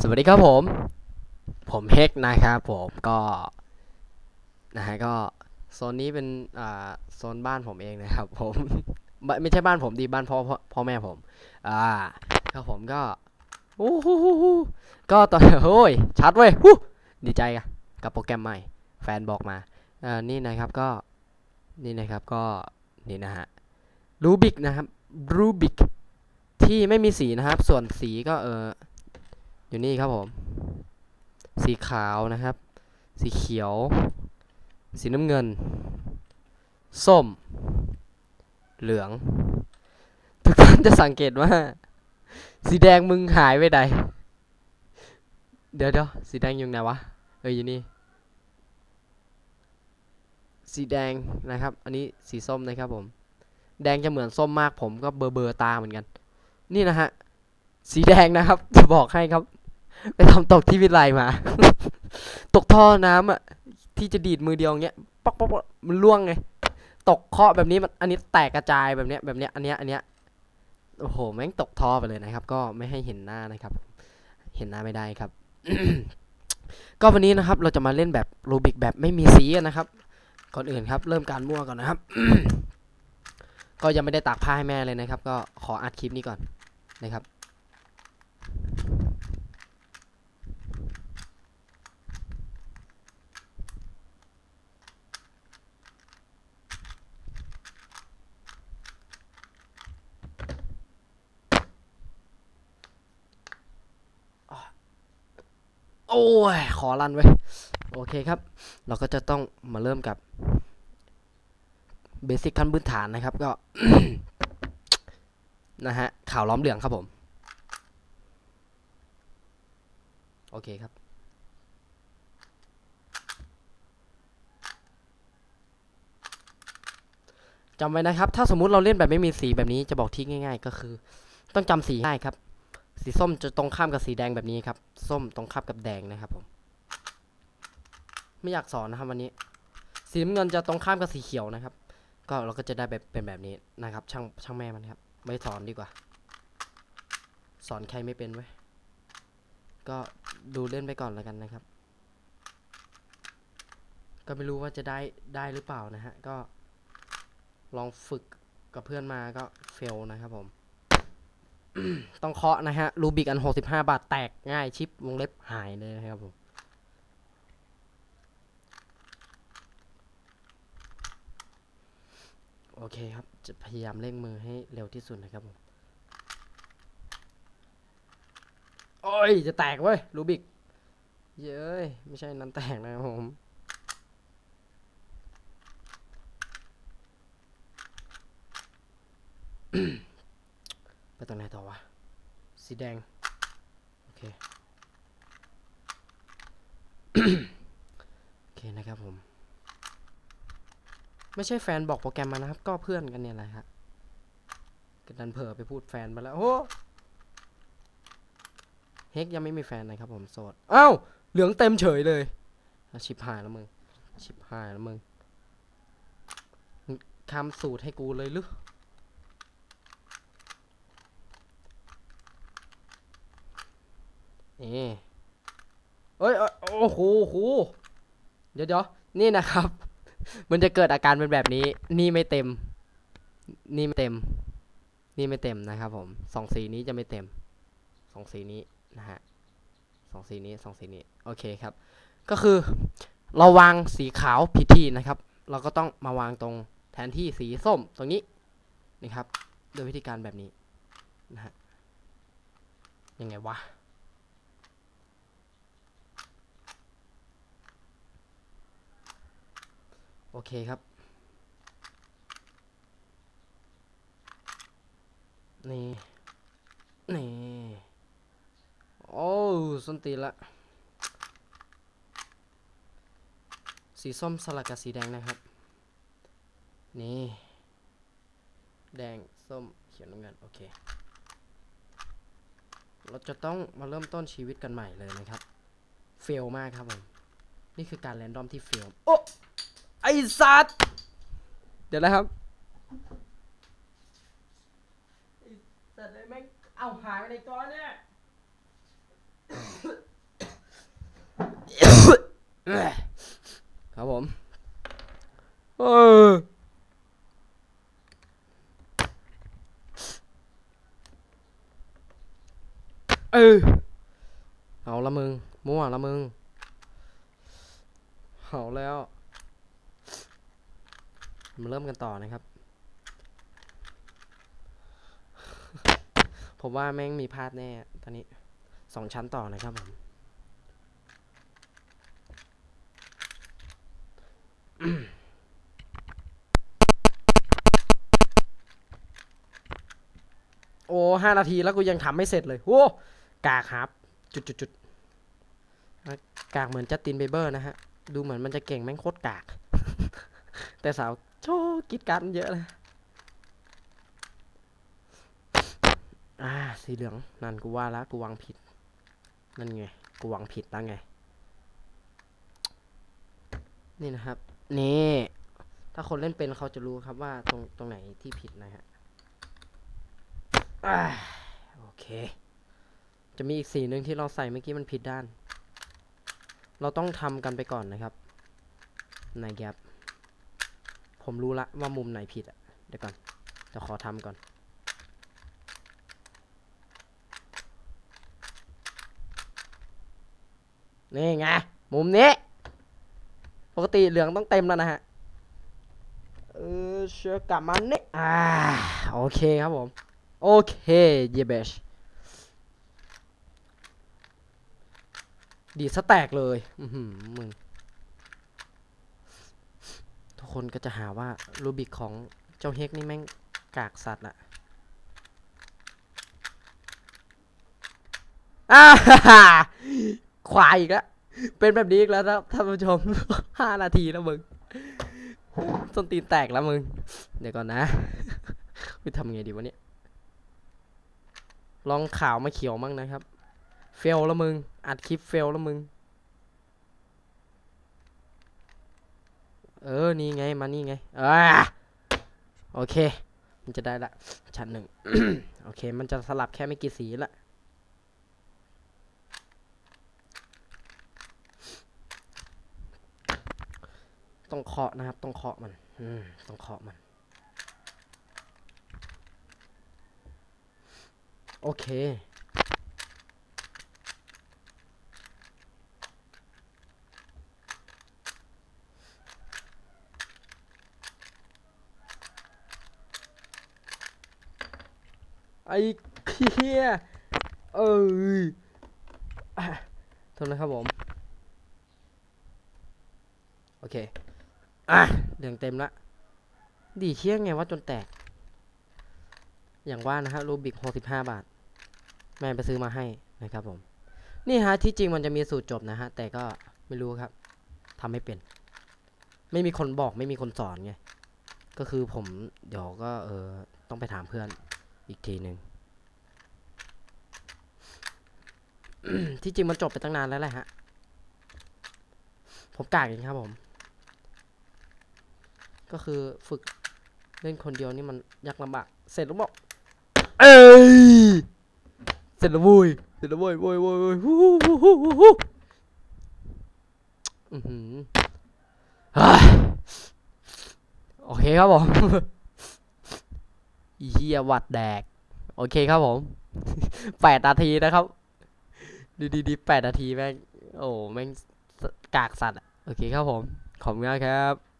สวัสดีครับผม ผมเฮกนะครับผมก็นะฮะก็โซนนี้เป็นอ่าโซนบ้านผมเองนะครับ ผมไม่ไม่ใช่บ้านผมดีบ้านพ่อพ่อแม่ผม อ่าครับผมก็โอ้โหก็ตอนโอ้ยชัดเว้ยดีใจกับโปรแกรมใหม่ แฟนบอกมาอ่านี่นะครับก็นี่นะครับก็นี่นะฮะรูบิกนะครับรูบิกที่ไม่มีสีนะครับ ส่วนสีก็เออ อยู่นี่ครับผม สีขาวนะครับ สีเขียว สีน้ำเงิน ส้ม เหลือง ทุกท่านจะสังเกตว่า สีแดงมึงหายไปไหนเดี๋ยวเดี๋ยวสีแดงอยู่ไหนวะ เอออยู่นี่ สีแดงนะครับ อันนี้สีส้มนะครับผม แดงจะเหมือนส้มมากผมก็เบอร์เบอร์ตาเหมือนกัน นี่นะฮะ สีแดงนะครับ จะบอกให้ครับ ไปทำตกที่วิไลมา ตกท่อน้ำอะ ที่จะดีดมือเดียวเงี้ยป๊อกป๊อกมันล่วงไง ตกเคาะแบบนี้มันอันนี้แตกกระจายแบบเนี้ยแบบเนี้ยอันเนี้ยอันเนี้ยโอ้โหแม่งตกท่อไปเลยนะครับ ก็ไม่ให้เห็นหน้านะครับ เห็นหน้าไม่ได้ครับ ก็วันนี้นะครับ เราจะมาเล่นแบบรูบิกแบบไม่มีสีนะครับ ก่อนอื่นครับ เริ่มการมั่วก่อนนะครับ ก็ยังไม่ได้ตากผ้าให้แม่เลยนะครับ ก็ขออัดคลิปนี้ก่อนนะครับ อ้ย ขอรันไว้ โอเคครับ เราก็จะต้องมาเริ่มกับเบสิกขั้นพื้นฐานนะครับ ก็ นะฮะ ข่าวล้อมเหลืองครับผม โอเคครับจำไว้นะครับ ถ้าสมมุติเราเล่นแบบไม่มีสีแบบนี้จะบอกที่ง่าย ๆ ก็คือ ต้องจำสีให้ครับ สีส้มจะตรงข้ามกับสีแดงแบบนี้ครับ ส้มตรงข้ามกับแดงนะครับผม ไม่อยากสอนนะครับวันนี้ สีน้ำเงินจะตรงข้ามกับสีเขียวนะครับ ก็เราก็จะได้แบบเป็นแบบนี้นะครับ ช่างช่างแม่มันครับ ไม่สอนดีกว่า สอนใครไม่เป็นเว้ก็ดูเล่นไปก่อนแล้วกันนะครับ ก็ไม่รู้ว่าจะได้ได้หรือเปล่านะฮะ ก็ลองฝึกกับเพื่อนมาก็เฟลนะครับผม ต้องเคาะนะฮะ รูบิกอัน65บห้าบาทแตกง่ายชิปวงเล็บหายเลยนะครับผมโอเคครับ จะพยายามเร่งมือให้เร็วที่สุดนะครับผม โอ้ย จะแตกเว้ย รูบิก เย้ย ไม่ใช่นั้นแตกนะครับผม ไปตรงไหนต่อวะ สีแดง โอเค โอเคนะครับผม ไม่ใช่แฟนบอกโปรแกรมมานะครับ ก็เพื่อนกันเนี่ยแหละครับก็ดันเผลอไปพูดแฟนมาแล้วโอ้เฮกยังไม่มีแฟนนะครับผมโสดอ้าวเหลืองเต็มเฉยเลยชิบหายแล้วมึง ชิบหายแล้วมึงมึงคำสูตรให้กูเลยหรือ นี่เอ้ยโอ้โหโอ้โหเดี๋ยวเดี๋ยวนี่นะครับ มันจะเกิดอาการเป็นแบบนี้ นี่ไม่เต็ม นี่ไม่เต็ม นี่ไม่เต็มนะครับ ผมสองสีนี้จะไม่เต็มสองสีนี้นะฮะสองสีนี้สองสีนี้โอเคครับ ก็คือ เราวางสีขาวผิดที่นะครับ เราก็ต้องมาวางตรงแทนที่สีส้มตรงนี้นะครับโดยวิธีการแบบนี้นะฮะยังไงวะ โอเคครับ นี่ นี่ โอ้ส้นตีละ สีส้มสลับกับสีแดงนะครับ นี่ แดง ส้ม เขียวน้ำเงิน โอเค เราจะต้องมาเริ่มต้นชีวิตกันใหม่เลยนะครับ เฟลมากครับผม นี่คือการแรนดอมที่เฟล โอ้ ไอสัตว์เดี๋ยวนะครับไอสัตว์เลยแม่งเอาหายไปในก้อนเนี่ยครับผมเออเออเอาละมึงมั่วละมึงเอาแล้ว มาเริ่มกันต่อนะครับ ผมว่าแม่งมีพลาดแน่ ตอนนี้สองชั้นต่อนะครับผมโอ้ห้านาทีแล้วกูยังทำไม่เสร็จเลยโว้กากครับ จุดจุดจุดกากเหมือนจัสตินเบเบอร์นะฮะ ดูเหมือนมันจะเก่งแม่งโคตรกาก แต่สาว โชกิดกันเยอะเลยอ่าสีเหลืองนั่นกูว่าแล้วกูวางผิด นั่นไง กูวางผิดแล้วไง นี่นะครับ นี่ ถ้าคนเล่นเป็นเขาจะรู้ครับว่าตรงตรงไหนที่ผิดนะฮะโอเค จะมีอีกสีหนึ่งที่เราใส่เมื่อกี้มันผิดด้าน เราต้องทำกันไปก่อนนะครับในแกป ผมรู้ละว่ามุมไหนผิดอะเดี๋ยวก่อนเดี๋ยวขอทำก่อนนี่ไงมุมนี้ ปกติเหลืองต้องเต็มแล้วนะฮะ เออเชื่อกลับมานี่อ่าโอเคครับผม โอเคเยเบชดีสแตกเลย อือหือมึง คนก็จะหาว่ารูบิกของเจ้าเฮกนี่แม่งกากสัตว์อะอ่าฮ่าฮ่าควายอีกแล้วเป็นแบบนี้อีกแล้วนะท่านผู้ชมห้านาทีแล้วมึงส้นตีนแตกแล้วมึง เดี๋ยวก่อนนะไปทำไงดีวะเนี่ย ลองขาวมาเขียวมั่งนะครับ เฟลแล้วมึง อัดคลิปเฟลแล้วมึง เออ นี่ไง มานี่ไงอ่าโอเค มันจะได้ละ ชั้นหนึ่งโอเค มันจะสลับแค่ไม่กี่สีละ ต้องเคาะนะครับ ต้องเคาะมัน อืม ต้องเคาะมัน โอเค อ้เฮียเอยอะโทษนะครับผม โอเค อะเหลืองเต็มละ ดีเชี่ยงไงว่าจนแตก อย่างว่านะฮะรูบิกหกสิบห้าบาท แม่ไปซื้อมาให้นะครับผม นี่ฮะที่จริงมันจะมีสูตรจบนะฮะ แต่ก็ไม่รู้ครับทำไม่เป็น ไม่มีคนบอกไม่มีคนสอนไง ก็คือผมเดี๋ยวก็เออต้องไปถามเพื่อน อีกทีหนึ่งที่จริงมันจบไปตั้งนานแล้วแหละฮะ ผมกากเองครับผม ก็คือฝึกเล่นคนเดียวนี่มันยากลำบาก เสร็จแล้วบอก เอ้ย เสร็จแล้วโว้ย เสร็จแล้วโว้ยโว้ยโว้ยโว้ยฮู้ฮู้ฮู้ฮู้ฮู้ฮู้อื้อหือฮ้ยโอเคครับผม อีเฮียวัดแดก โอเคครับผมแปดนาทีนะครับ ดีดีดีแปดนาทีแม่ง โอ้แม่งกากสัตว์อะโอเคครับผม ขอบคุณมากครับ